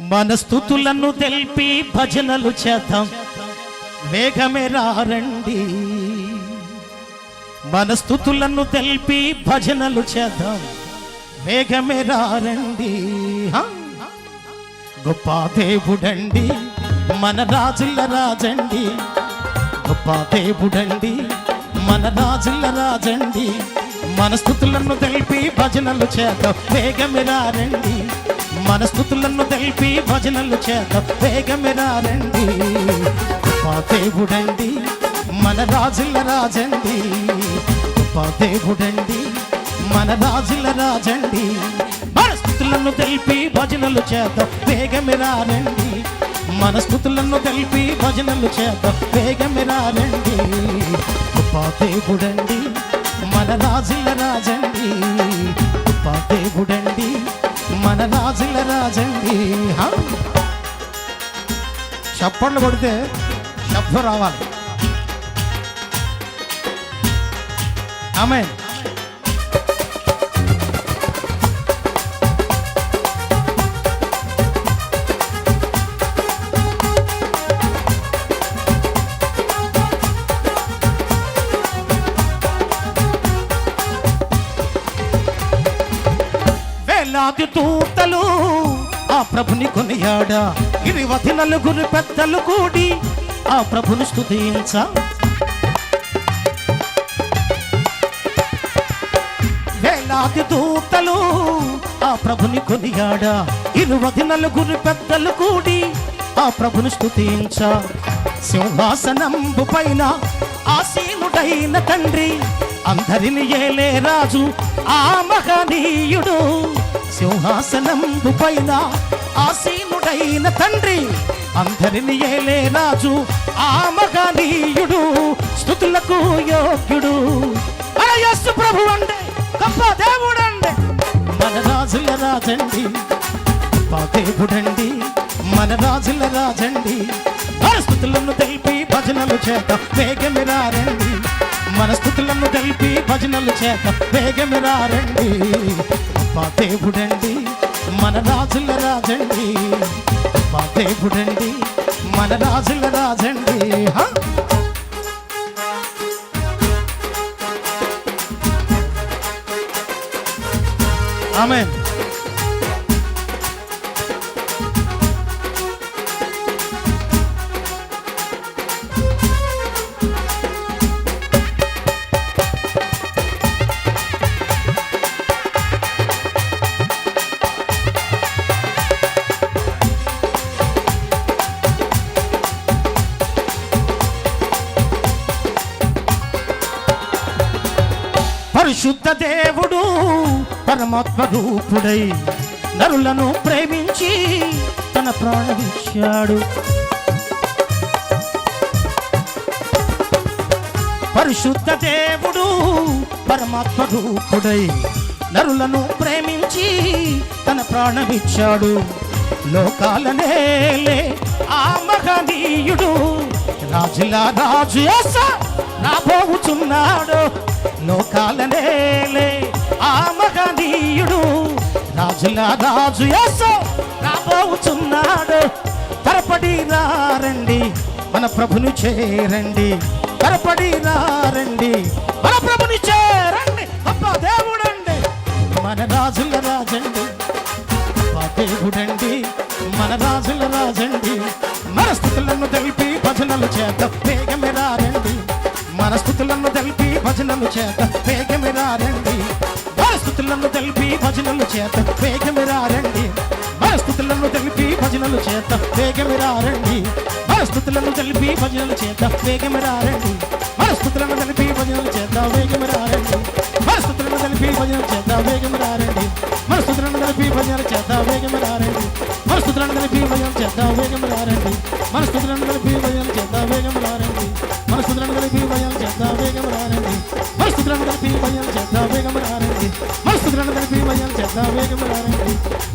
మన స్థుతులను తెలిపి భజనలు చేద్దాం. వేగమే రండి మన స్థుతులను తెలిపి భజనలు చేద్దాం. వేగమే రండి గొప్ప దేవుడండి మన రాజుల రాజండి. గొప్ప దేవుడండి మన రాజుల రాజండి. మనస్థుతులను తెలిపి భజనలు చేద్దాం. వేగమే రండి. మన తెలిపి భజనలు చేద్దాం. వేగమే రండి. గొప్ప దేవుడండి మన రాజుల రాజండి. గొప్ప దేవుడండి మన రాజుల రాజండి. మనస్థుతులను తెలిపి భజనలు చేద్దాం. వేగమే రండి. మన తెలిపి భజనలు చేద్దాం. వేగమే రండి. గొప్ప దేవుడండి మన రాజుల రాజండి. గొప్ప దేవుడండి మన రాజుల రాజండి. చప్పట్లు కొడితే శబ్దం రావాలి. ఆమె వేలాది దూతలు ఆ ప్రభుని కొనియాడా. ఇరువది నలుగురు పెద్దలు కూడి ఆ ప్రభుని స్తుతించ. వేలాది దూతలు ఆ ప్రభుని కొనియాడా. ఇరువది నలుగురు పెద్దలు కూడి ఆ ప్రభుని స్తుతించ. సింహాసనంబు పైన ఆసీనుడైన తండ్రి అందరిని ఏలే రాజు ఆ మహనీయుడు. సింహాసనంబు పైన ఆసీనుడైన తండ్రి అందరిని ఏలే రాజు ఆ మగనీయుడు స్థుతులకు యోగ్యుడు. అరయస్సు ప్రభు అండే గొప్ప దేవుడు అండే. మన రాజుల రాజండి గొప్ప దేవుడండి. మన రాజుల రాజండి స్థుతులను తెలిపి భజనలు చేత వేగమిరారండి మన స్థుతులను తెలిపి భజనలు చేత వేగమిరారండి గొప్ప దేవుడండి మన రాజుల రాజండి. గొప్ప దేవుడండి మన రాజుల రాజండి. ఆమె పరిశుద్ధ దేవుడు పరమాత్మ రూపుడై నరులను ప్రేమించి తన ప్రాణమిచ్చాడు. పరిశుద్ధ దేవుడు పరమాత్మ రూపుడై నరులను ప్రేమించి తన ప్రాణమిచ్చాడు. లోకాలనేలే ఆ మహనీయుడు. రాజుల రాజు యేస రాబోచున్నాడు లోకాలనేలే ఆ మహనీయుడు రాజుల రాజు నా రాబోచున్నాడు తరపడి రండి మన ప్రభుని చేరండి. తరపడి రండి మన ప్రభుని చేరండి. గొప్ప దేవుడండి. మన రాజుల రాజండి. గొప్ప దేవుడండి. మన రాజుల రాజండి. మన స్థుతులను తెలిపి భజనలు చేత వేగమే రారండి. మన స్థుతులను తెలిపి భజనలు చేత వేగమే రారండి. మన స్థుతులను తెలిపి భజనలు చేత వేగమే రారండి. మన స్థుతులను తెలిపి భజనలు చేత వేగమే రారండి. మన స్థుతులను తెలిపి భజనలు చేత వేగమే రారండి. మన స్థుతులను తెలిపి భజనలు చేత వేగమే రారండి. మన స్థుతులను తెలిపి భజనలు చేత వేగమే రారండి. స్థుతులను కలిపి భయం చేత వేగం రారండి. మన స్థుతులను కలిపి భయం చేత వేగం రారండి. మన స్థుతులను కలిపి భయం చేద్దా వేగం రారండి. మన స్థుతులను కలిపి భయం చేద్దా వేగం రారండి. మన స్థుతులను కలిపి భయం చేద్దా వేగం రారండి.